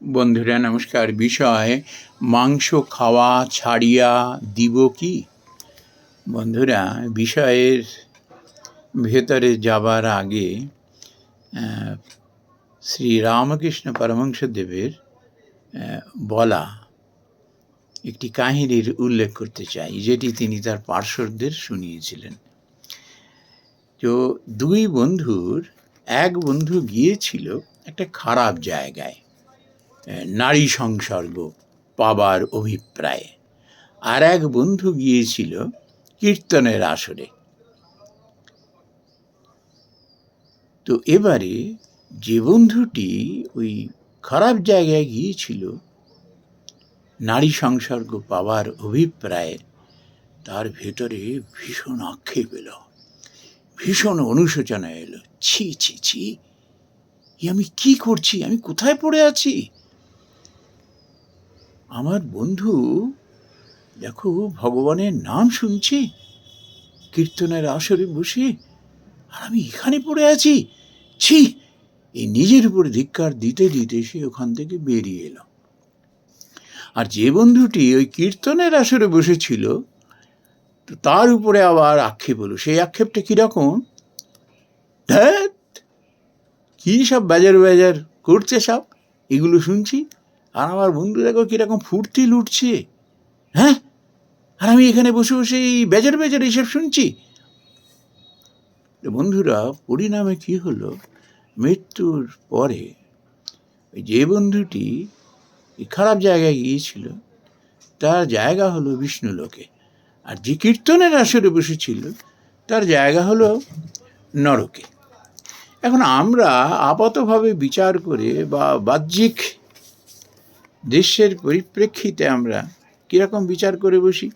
বন্ধুরা, নমস্কার। বিষয়, মাংস খাওয়া ছাড়িয়া দিব কি? বন্ধুরা, বিষয়ের ভেতরে যাবার আগে শ্রী রামকৃষ্ণ পরমহংসদেবের বলা একটি কাহিনীর উল্লেখ করতে চাই, যেটি তিনি তার পার্শ্বদের শুনিয়েছিলেন। তো দুই বন্ধুর, এক বন্ধু গিয়েছিল একটা খারাপ জায়গায়। নারী সংসর্গ পাবার অভিপ্রায়ে। আর এক বন্ধু গিয়েছিল কীর্তনের আসরে। তো এবারে যে বন্ধুটি ওই খারাপ জায়গায় গিয়েছিল, নারী সংসর্গ পাওয়ার অভিপ্রায়ে তার ভেতরে ভীষণ আক্ষেপ এলো। ভীষণ অনুশোচনা এলো। ছি ছি ছি আমি কি করছি? আমি কোথায় পড়ে আছি? আমার বন্ধু, দেখো ভগবানের নাম শুনছি, কীর্তনের আসরে বসে, আর আমি এখানে পড়ে আছি। ছি এই নিজের উপর ধিক্কার দিতে দিতে সে ওখান থেকে বেরিয়ে এলো। আর যে বন্ধুটি ওই কীর্তনের আসরে বসেছিল, তো তার উপরে আবার আক্ষেপ হলো। সেই আক্ষেপটা কীরকম? ধ্যাত কি সব বাজার বাজার করছে সব? এগুলো শুনছি। আর আমার বন্ধু দেখো কীরকম ফুর্তি লুটছে হ্যাঁ? আর আমি এখানে বসে বসে এই বেজার বেজার এইসব শুনছি। বন্ধুরা, পরিণামে কি হলো? মৃত্যুর পরে যে বন্ধুটি খারাপ জায়গায় গিয়েছিল, তার জায়গা হলো বিষ্ণুলোকে। আর যে কীর্তনের আসরে বসেছিল, তার জায়গা হলো নরকে। এখন আমরা আপাতভাবে বিচার করে বা বাহ্যিক দৃশ্যের পরিপ্রেক্ষিতে আমরা কীরকম বিচার করে বসি?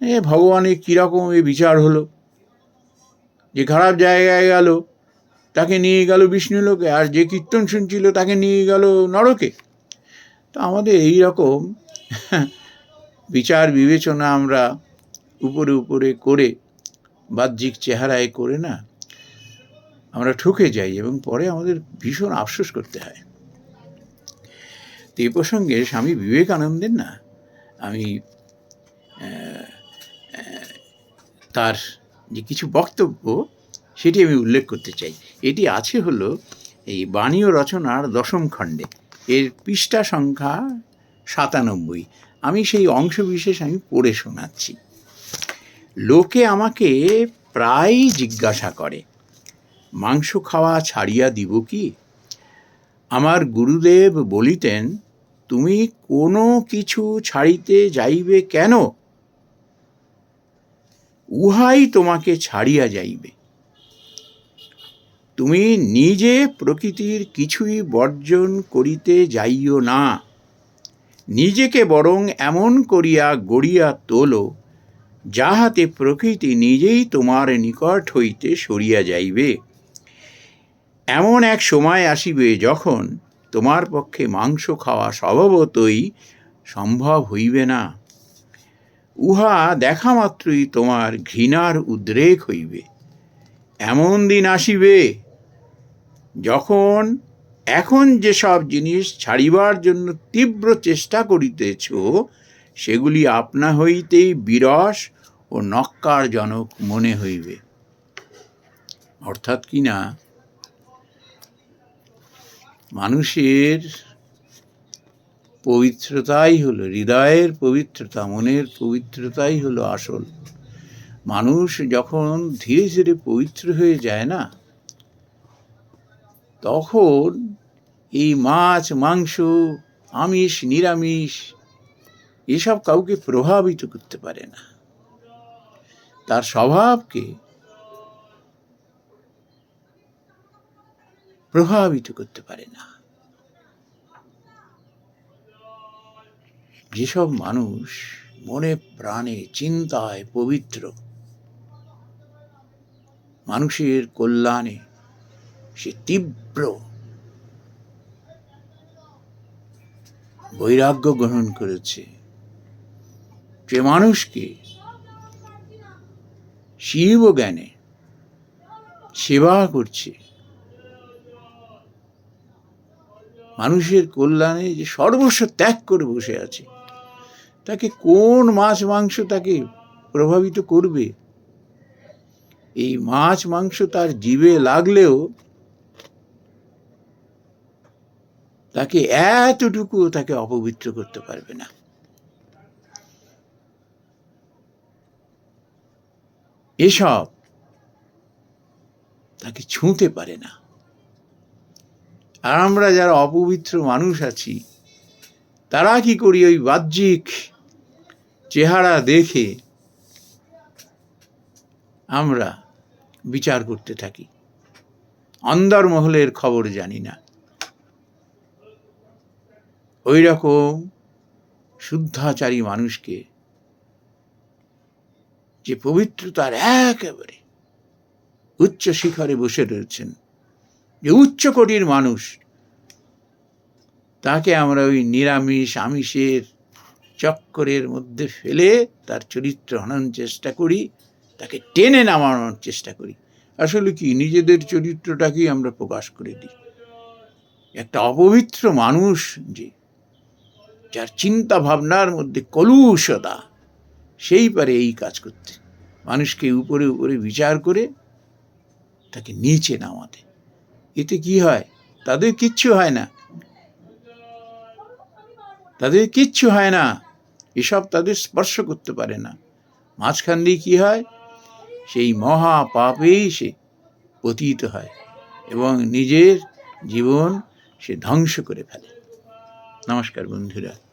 এ ভগবানের কীরকম এ বিচার হলো? যে খারাপ জায়গায় গেল, তাকে নিয়ে গেল বিষ্ণুলোকে আর যে কীর্তন শুনছিল তাকে নিয়ে গেল নরকে। তো আমাদের এই রকম বিচার বিবেচনা আমরা উপরে উপরে করে, বাহ্যিক চেহারায় করে না, আমরা ঠকে যাই এবং পরে আমাদের ভীষণ আফসোস করতে হয়। তো প্রসঙ্গে স্বামী বিবেকানন্দের না? আমি তার যে কিছু বক্তব্য, সেটি আমি উল্লেখ করতে চাই। এটি আছে হলো এই বাণী ও রচনার দশম খণ্ডে। এর পৃষ্ঠা সংখ্যা সাতানব্বই। আমি সেই অংশ বিশেষ আমি পড়ে শোনাচ্ছি। লোকে আমাকে প্রায় জিজ্ঞাসা করে, মাংস খাওয়া ছাড়িয়া দিব কি? আমার গুরুদেব বলিতেন তুমি কোনো কিছু ছাড়িতে যাইবে কেন? উহাই তোমাকে ছাড়িয়া যাইবে। তুমি নিজে প্রকৃতির কিছুই বর্জন করিতে যাইও না। নিজেকে বরং এমন করিয়া গড়িয়া তোলো, যাহাতে প্রকৃতি নিজেই তোমার নিকট হইতে সরিয়া যাইবে। এমন এক সময় আসিবে যখন তোমার পক্ষে মাংস খাওয়া স্বভাবতই সম্ভব হইবে না। উহা দেখা মাত্রই তোমার ঘৃণার উদ্রেক হইবে। এমন দিন আসিবে যখন এখন যেসব জিনিস ছাড়িবার জন্য তীব্র চেষ্টা করিতেছ, সেগুলি আপনা হইতেই বিরস ও নক্কারজনক মনে হইবে। অর্থাৎ কি না? মানুষের পবিত্রতাই হলো, হৃদয়ের পবিত্রতা, মনের পবিত্রতাই হলো আসল। মানুষ যখন ধীরে ধীরে পবিত্র হয়ে যায় না, তখন এই মাছ, মাংস, আমিষ, নিরামিষ এসব কাউকে প্রভাবিত করতে পারে না। তার স্বভাবকে প্রভাবিত করতে পারে না। যেসব মানুষ মনে প্রাণে, চিন্তায় পবিত্র, মানুষের কল্যাণে সে তীব্র বৈরাগ্য গ্রহণ করেছে, যে মানুষকে শিব জ্ঞানে সেবা করছে মানুষের কল্যাণে যে সর্বস্ব ত্যাগ করে বসে আছে, তাকে কোন মাছ মাংস তাকে প্রভাবিত করবে? এই মাছ মাংস তার জীবে লাগলেও তাকে এতটুকু তাকে অপবিত্র করতে পারবে না। এসব তাকে ছুঁতে পারে না। আর আমরা যারা অপবিত্র মানুষ আছি, তারা কি করি ওই বাহ্যিক চেহারা দেখে আমরা বিচার করতে থাকি? অন্দরমহলের খবর জানি না। ওই রকম শুদ্ধাচারী মানুষকে যে পবিত্রতার একেবারে উচ্চ শিখরে বসে রয়েছেন। যে উচ্চ কোটির মানুষ, তাকে আমরা ওই নিরামিষ আমিষের চক্করের মধ্যে ফেলে তার চরিত্র হনন চেষ্টা করি, তাকে টেনে নামানোর চেষ্টা করি। আসলে কি, নিজেদের চরিত্রটাকেই আমরা প্রকাশ করে দিই। একটা অপবিত্র মানুষ যে, যার চিন্তা ভাবনার মধ্যে কলুষতা, সেই পারে এই কাজ করতে। মানুষকে উপরে উপরে বিচার করে তাকে নিচে নামাতে। এতে কি হয়? তাদের কিচ্ছু হয় না। তাদের কিচ্ছু হয় না। এসব তাদের স্পর্শ করতে পারে না। মাঝখান দিয়ে কি হয়? সেই মহা পাপেই সে পতিত হয় এবং নিজের জীবন সে ধ্বংস করে ফেলে। নমস্কার বন্ধুরা।